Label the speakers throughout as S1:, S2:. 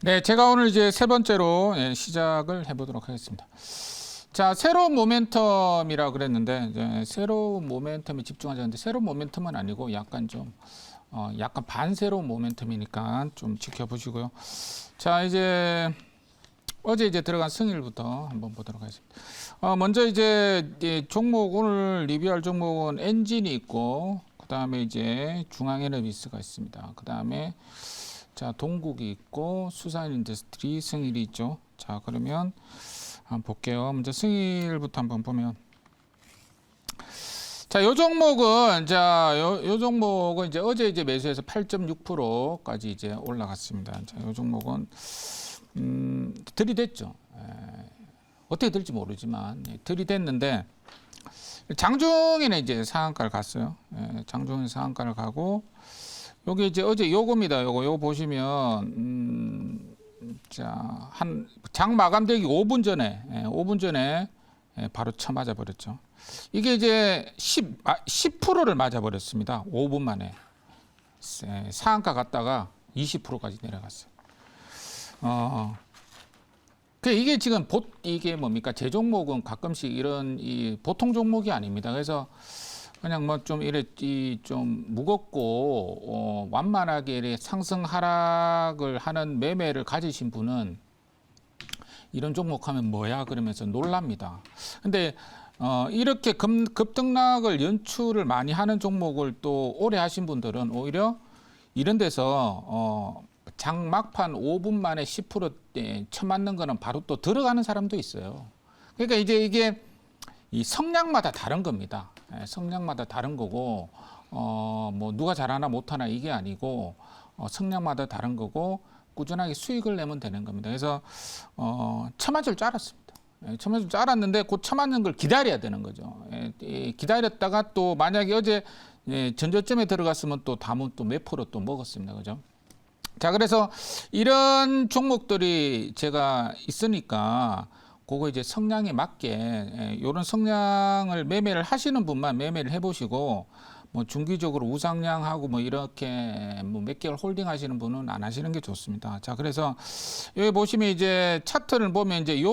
S1: 네, 제가 오늘 이제 세 번째로 예, 시작을 해보도록 하겠습니다. 자, 새로운 모멘텀이라 그랬는데 이제 새로운 모멘텀에 집중하자는데 새로운 모멘텀은 아니고 약간 좀 어, 약간 반새로운 모멘텀이니까 좀 지켜보시고요. 자, 이제 어제 이제 들어간 승일부터 한번 보도록 하겠습니다. 어, 먼저 이제 이 종목 오늘 리뷰할 종목은 엔진이 있고 그 다음에 이제 중앙에너비스가 있습니다. 그 다음에 자 동국이 있고 수산 인더스트리 승일이 있죠. 자 그러면 한번 볼게요. 먼저 승일부터 한번 보면 자, 요 종목은 자, 요, 요 종목은 이제 어제 이제 매수해서 8.6%까지 이제 올라갔습니다. 자, 요 종목은 음, 들이댔죠. 에, 어떻게 될지 모르지만 예, 들이댔는데 장중에는 이제 상한가를 갔어요. 예, 장중에 상한가를 가고 여기 이제 어제 요겁니다. 요거 요거 보시면 음, 자, 한 장 마감되기 5분 전에 예, 5분 전에 예, 바로 쳐맞아 버렸죠. 이게 이제 10, 아, 10%를 맞아 버렸습니다. 5분 만에. 예, 상한가 갔다가 20%까지 내려갔어요. 어. 그 이게 지금 보 이게 뭡니까? 제 종목은 가끔씩 이런 이 보통 종목이 아닙니다. 그래서 그냥 뭐 좀 이래 이좀 무겁고 어, 완만하게 이래 상승 하락을 하는 매매를 가지신 분은 이런 종목 하면 뭐야 그러면서 놀랍니다. 근데 어, 이렇게 급, 급등락을 연출을 많이 하는 종목을 또 오래 하신 분들은 오히려 이런 데서 어, 장 막판 5분 만에 10%대 쳐맞는 거는 바로 또 들어가는 사람도 있어요. 그러니까 이제 이게 이 성량마다 다른 겁니다. 예, 성량마다 다른 거고 어, 뭐 누가 잘하나 못하나 이게 아니고 어, 성량마다 다른 거고 꾸준하게 수익을 내면 되는 겁니다. 그래서 어, 쳐맞을 줄 알았습니다. 예, 쳐맞을 줄 알았는데 곧 쳐맞는 걸 기다려야 되는 거죠. 예, 이 기다렸다가 또 만약에 어제 예, 전저점에 들어갔으면 또 다음은 또 몇 프로 또 먹었습니다. 그죠? 자, 그래서 이런 종목들이 제가 있으니까 그거 이제 성량에 맞게 예, 이런 성량을 매매를 하시는 분만 매매를 해보시고 뭐 중기적으로 우상향하고 뭐 이렇게 뭐 몇 개월 홀딩 하시는 분은 안 하시는 게 좋습니다. 자, 그래서 여기 보시면 이제 차트를 보면 이제 요,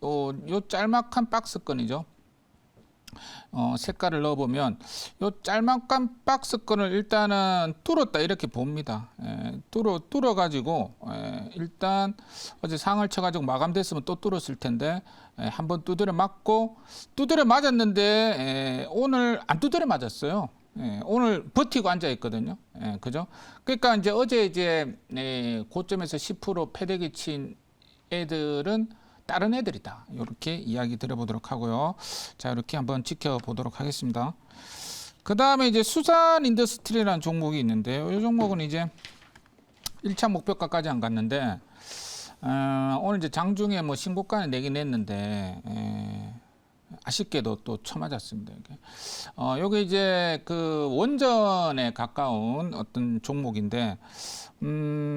S1: 어, 요 짤막한 박스권이죠. 어, 색깔을 넣어보면 요 짤막한 박스권을 일단은 뚫었다 이렇게 봅니다. 예, 뚫어 뚫어 가지고 예, 일단 어제 상을 쳐가지고 마감됐으면 또 뚫었을 텐데 예, 한번 두드려 맞고 두드려 맞았는데 예, 오늘 안 두드려 맞았어요. 예, 오늘 버티고 앉아 있거든요. 예, 그죠? 그러니까 이제 어제 이제 예, 고점에서 10% 패대기 친 애들은 다른 애들이다. 이렇게 이야기 드려보도록 하고요. 자, 이렇게 한번 지켜보도록 하겠습니다. 그 다음에 이제 수산 인더스트리라는 종목이 있는데요. 이 종목은 이제 1차 목표가까지 안 갔는데, 어, 오늘 이제 장중에 뭐 신고가를 내긴 했는데, 에, 아쉽게도 또 쳐맞았습니다. 이게. 어, 요게 이제 그 원전에 가까운 어떤 종목인데, 음,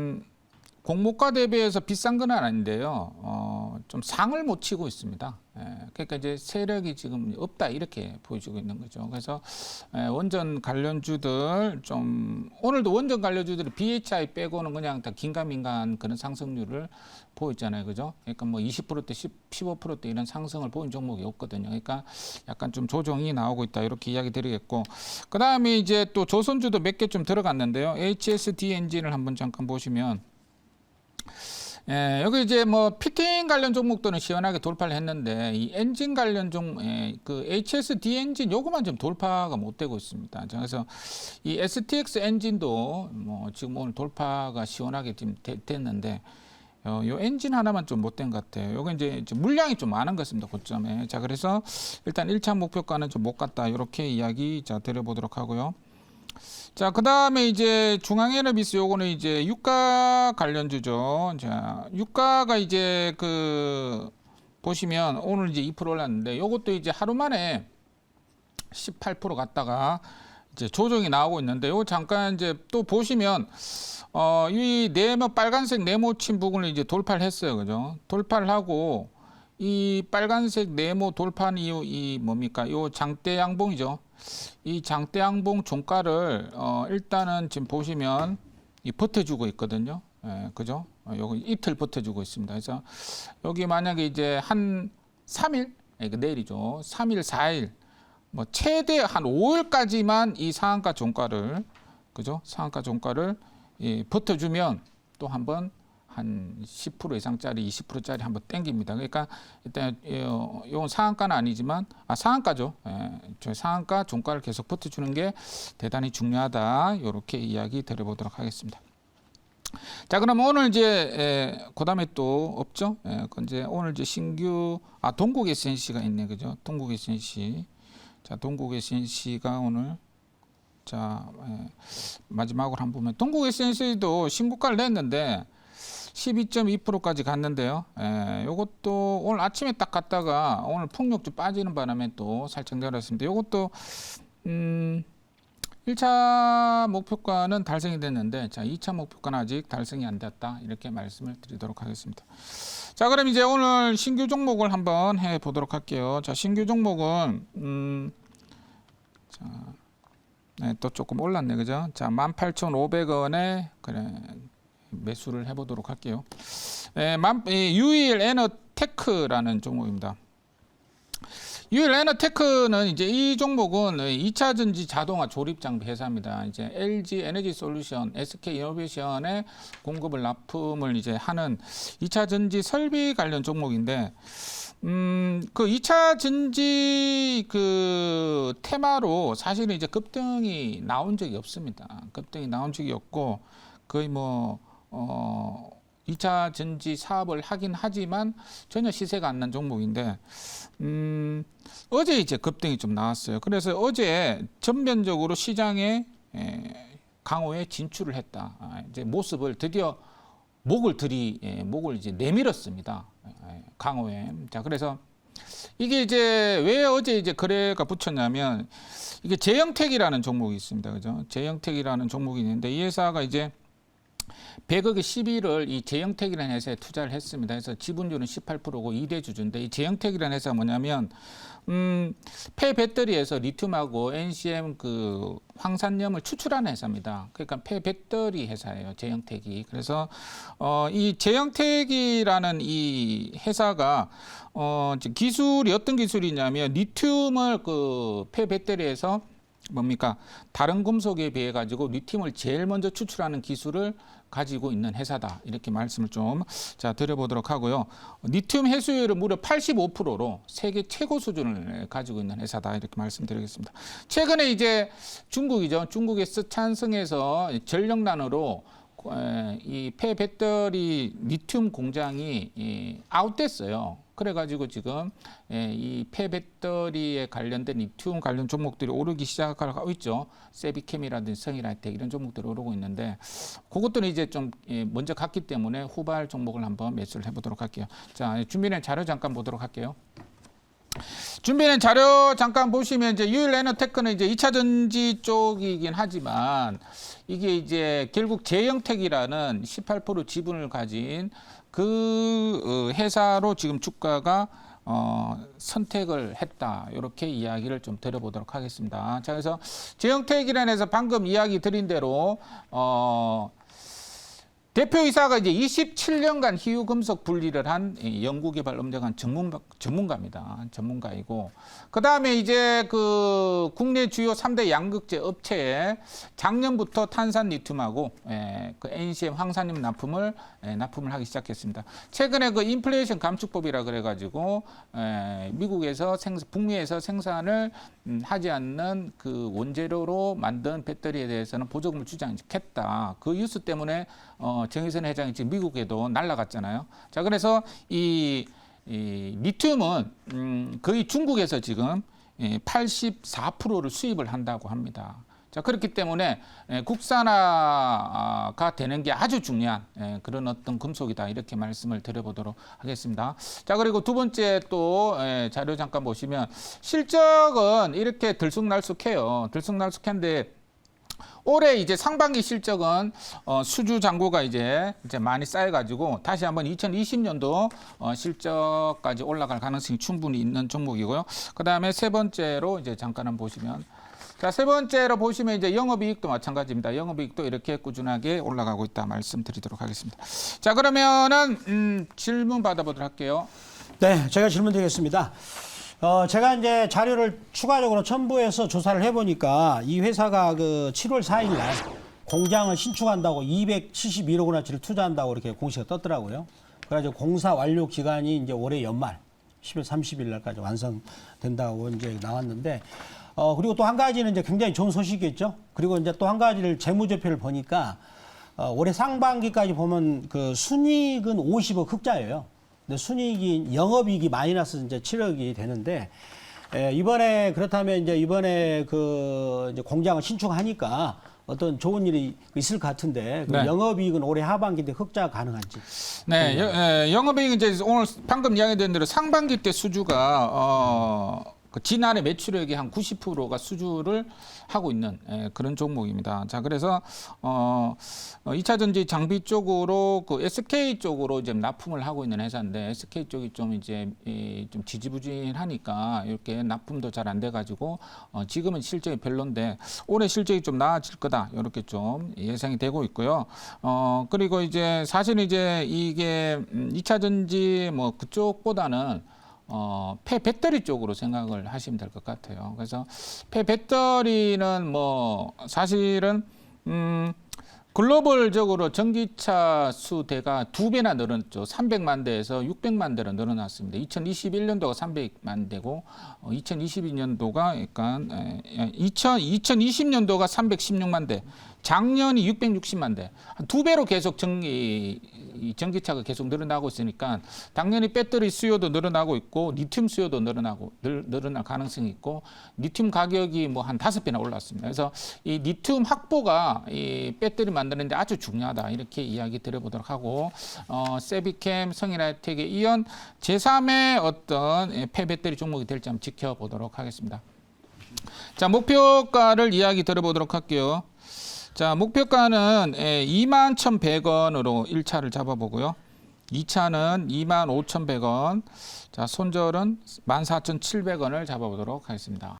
S1: 공모가 대비해서 비싼 건 아닌데요. 어, 좀 상을 못 치고 있습니다. 예, 그러니까 이제 세력이 지금 없다 이렇게 보여주고 있는 거죠. 그래서 예, 원전 관련주들 좀 오늘도 원전 관련주들이 BHI 빼고는 그냥 다 긴가민가한 그런 상승률을 보였잖아요, 그죠? 그러니까 뭐 20%대, 10, 15%대 이런 상승을 보인 종목이 없거든요. 그러니까 약간 좀 조정이 나오고 있다 이렇게 이야기 드리겠고, 그 다음에 이제 또 조선주도 몇 개 좀 들어갔는데요. HSD 엔진을 한번 잠깐 보시면. 예, 여기 이제 뭐 피팅 관련 종목들은 시원하게 돌파를 했는데 이 엔진 관련 종, 예, 그 HSD 엔진 요거만 좀 돌파가 못 되고 있습니다. 자, 그래서 이 STX 엔진도 뭐 지금 오늘 돌파가 시원하게 지금 되, 됐는데 어, 요 엔진 하나만 좀 못된 것 같아요. 요거 이제 좀 물량이 좀 많은 것 같습니다. 고점에. 자, 그래서 일단 1차 목표가는 좀 못 갔다. 이렇게 이야기 자 드려보도록 하고요. 자, 그 다음에 이제 중앙에너비스 요거는 이제 유가 관련주죠. 자, 유가가 이제 그 보시면 오늘 이제 2% 올랐는데 요것도 이제 하루 만에 18% 갔다가 이제 조정이 나오고 있는데 요 잠깐 이제 또 보시면 어, 이 네모 빨간색 네모 친 부분을 이제 돌파를 했어요. 그죠? 돌파를 하고 이 빨간색 네모 돌파한 이유 이 뭡니까? 요 장대 양봉이죠. 이 장대 양봉 종가를 어 일단은 지금 보시면 이 버텨주고 있거든요. 예, 그죠? 어, 요거 이틀 버텨주고 있습니다. 그래서 여기 만약에 이제 한 3일, 그 내일이죠. 3일, 4일, 뭐 최대 한 5일까지만 이 상한가 종가를 그죠? 상한가 종가를 예, 버텨주면 또 한번 한 10% 이상짜리, 20%짜리 한번 땡깁니다. 그러니까 일단 요- 요건 상한가는 아니지만 아 상한가죠. 예, 저 상한가 종가를 계속 버텨주는 게 대단히 중요하다. 이렇게 이야기 드려보도록 하겠습니다. 자, 그럼 오늘 이제 에, 그다음에 또 없죠? 예, 그 이제 오늘 이제 신규 아 동국 SNC가 있네, 그죠? 동국 SNC. 자, 동국 SNC가 오늘 자 예, 마지막으로 한 번 보면 동국 SNC도 신고가를 냈는데 12.2%까지 갔는데요. 예, 요것도 오늘 아침에 딱 갔다가 오늘 폭력주 빠지는 바람에 또 살짝 내렸습니다. 요것도 음 1차 목표가는 달성이 됐는데 자, 2차 목표가는 아직 달성이 안 됐다. 이렇게 말씀을 드리도록 하겠습니다. 자, 그럼 이제 오늘 신규 종목을 한번 해 보도록 할게요. 자, 신규 종목은 음 자, 네, 또 조금 올랐네. 그죠? 자, 18,500원에 그래 매수를 해 보도록 할게요. 이 유일 에너테크라는 종목입니다. 유일 에너테크는 이제 이 종목은 2차 전지 자동화 조립 장비 회사입니다. 이제 LG 에너지 솔루션, SK 이노베이션의 공급을 납품을 이제 하는 2차 전지 설비 관련 종목인데 음, 그 2차 전지 그 테마로 사실은 이제 급등이 나온 적이 없습니다. 급등이 나온 적이 없고 거의 뭐 어, 2차 전지 사업을 하긴 하지만 전혀 시세가 안 난 종목인데 음, 어제 이제 급등이 좀 나왔어요. 그래서 어제 전면적으로 시장에 에, 강호에 진출을 했다. 아, 이제 모습을 드디어 목을 들이 예, 목을 이제 내밀었습니다. 예, 강호에. 자, 그래서 이게 이제 왜 어제 이제 거래가 붙였냐면 이게 제영택이라는 종목이 있습니다. 그죠? 제영택이라는 종목이 있는데 이 회사가 이제 100억의 11을 이 제영택이라는 회사에 투자를 했습니다. 그래서 지분율은 18%고 2대 주주인데 이 제영택이라는 회사가 뭐냐면 음, 폐 배터리에서 리튬하고 NCM 그 황산염을 추출하는 회사입니다. 그러니까 폐 배터리 회사예요. 제영택이. 그래서 어, 이 제영택이라는 이 회사가 어, 기술이 어떤 기술이냐면 리튬을 그 폐 배터리에서 뭡니까 다른 금속에 비해 가지고 리튬을 제일 먼저 추출하는 기술을 가지고 있는 회사다. 이렇게 말씀을 좀 자 드려보도록 하고요. 리튬 해수율은 무려 85%로 세계 최고 수준을 가지고 있는 회사다. 이렇게 말씀드리겠습니다. 최근에 이제 중국이죠. 중국의 스촨성에서 전력난으로 에, 이 폐배터리 리튬 공장이 이, 아웃됐어요. 그래가지고 지금 에, 이 폐배터리에 관련된 리튬 관련 종목들이 오르기 시작하고 있죠. 세비캠이라든지 성일하이텍 이런 종목들이 오르고 있는데 그것들은 이제 좀 예, 먼저 갔기 때문에 후발 종목을 한번 매수를 해보도록 할게요. 자 준비된 자료 잠깐 보도록 할게요. 준비된 자료 잠깐 보시면 이제 유일 에너테크는 이제 2차 전지 쪽이긴 하지만 이게 이제 결국 제영택이라는 18% 지분을 가진 그 어, 회사로 지금 주가가 어, 선택을 했다. 이렇게 이야기를 좀 드려보도록 하겠습니다. 자, 그래서 회사 방금 이야기 드린 대로 어, 대표이사가 이제 27년간 희유 금속 분리를 한 연구개발 업력한 전문가, 전문가입니다. 전문가이고 그 다음에 이제 그 국내 주요 3대 양극재 업체에 작년부터 탄산 리튬하고 에, 그 NCM 황산염 납품을 에, 납품을 하기 시작했습니다. 최근에 그 인플레이션 감축법이라 그래가지고 에, 미국에서 생 북미에서 생산을 음, 하지 않는 그 원재료로 만든 배터리에 대해서는 보조금을 주지 않겠다. 그 뉴스 때문에 어, 정의선 회장이 지금 미국에도 날라갔잖아요. 자, 그래서 이, 이 리튬은 음, 거의 중국에서 지금 예, 84%를 수입을 한다고 합니다. 자, 그렇기 때문에 예, 국산화가 되는 게 아주 중요한 예, 그런 어떤 금속이다. 이렇게 말씀을 드려보도록 하겠습니다. 자, 그리고 두 번째 또 예, 자료 잠깐 보시면 실적은 이렇게 들쑥날쑥해요. 들쑥날쑥한데 올해 이제 상반기 실적은 어, 수주 잔고가 이제 이제 많이 쌓여가지고 다시 한번 2020년도 어, 실적까지 올라갈 가능성이 충분히 있는 종목이고요. 그 다음에 세 번째로 이제 잠깐 한번 보시면 자, 세 번째로 보시면 이제 영업이익도 마찬가지입니다. 영업이익도 이렇게 꾸준하게 올라가고 있다 말씀드리도록 하겠습니다. 자, 그러면은 음, 질문 받아보도록 할게요.
S2: 네, 제가 질문 드리겠습니다. 어, 제가 이제 자료를 추가적으로 첨부해서 조사를 해보니까 이 회사가 그 7월 4일 날 공장을 신축한다고 271억 원어치를 투자한다고 이렇게 공시가 떴더라고요. 그래가지고 공사 완료 기간이 이제 올해 연말 10월 30일 날까지 완성된다고 이제 나왔는데 어, 그리고 또 한 가지는 이제 굉장히 좋은 소식이겠죠. 그리고 이제 또 한 가지를 재무제표를 보니까 어, 올해 상반기까지 보면 그 순이익은 50억 흑자예요. 근데 순이익이 영업이익이 마이너스 이제 7억이 되는데 에, 이번에 그렇다면 이제 이번에 그 이제 공장을 신축하니까 어떤 좋은 일이 있을 것 같은데 그
S1: 네.
S2: 영업이익은 올해 하반기인데 흑자 가능한지.
S1: 네, 여, 에, 영업이익 이제 오늘 방금 이야기드린 대로 상반기 때 수주가 어, 그 지난해 매출액의 한 90%가 수주를 하고 있는 에, 그런 종목입니다. 자, 그래서 어, 어, 2차 전지 장비 쪽으로 그 SK 쪽으로 이제 납품을 하고 있는 회사인데 SK 쪽이 좀 이제 이, 좀 지지부진하니까 이렇게 납품도 잘 안 돼 가지고 어, 지금은 실적이 별론데 올해 실적이 좀 나아질 거다 이렇게 좀 예상이 되고 있고요. 어, 그리고 이제 사실 이제 이게 음, 2차 전지 뭐 그쪽보다는 어, 폐 배터리 쪽으로 생각을 하시면 될 것 같아요. 그래서 폐 배터리는 뭐 사실은 음, 글로벌적으로 전기차 수대가 두 배나 늘었죠. 300만 대에서 600만 대로 늘어났습니다. 2021년도가 300만 대고 어, 2022년도가 약간 에, 2000, 2020년도가 316만 대, 작년이 660만 대, 한두 배로 계속 전기 이 전기차가 계속 늘어나고 있으니까 당연히 배터리 수요도 늘어나고 있고 리튬 수요도 늘어나고 늘, 늘어날 가능성이 있고 리튬 가격이 뭐 한 다섯 배나 올랐습니다. 그래서 이 리튬 확보가 이 배터리 만드는데 아주 중요하다 이렇게 이야기 드려보도록 하고 어, 세비캠, 성인하이텍에 이은 제3의 어떤 예, 폐배터리 종목이 될지 한번 지켜보도록 하겠습니다. 자 목표가를 이야기 드려보도록 할게요. 자, 목표가는 2만 1,100원으로 1차를 잡아보고요. 2차는 2만 5,100원. 자, 손절은 14,700원을 잡아보도록 하겠습니다.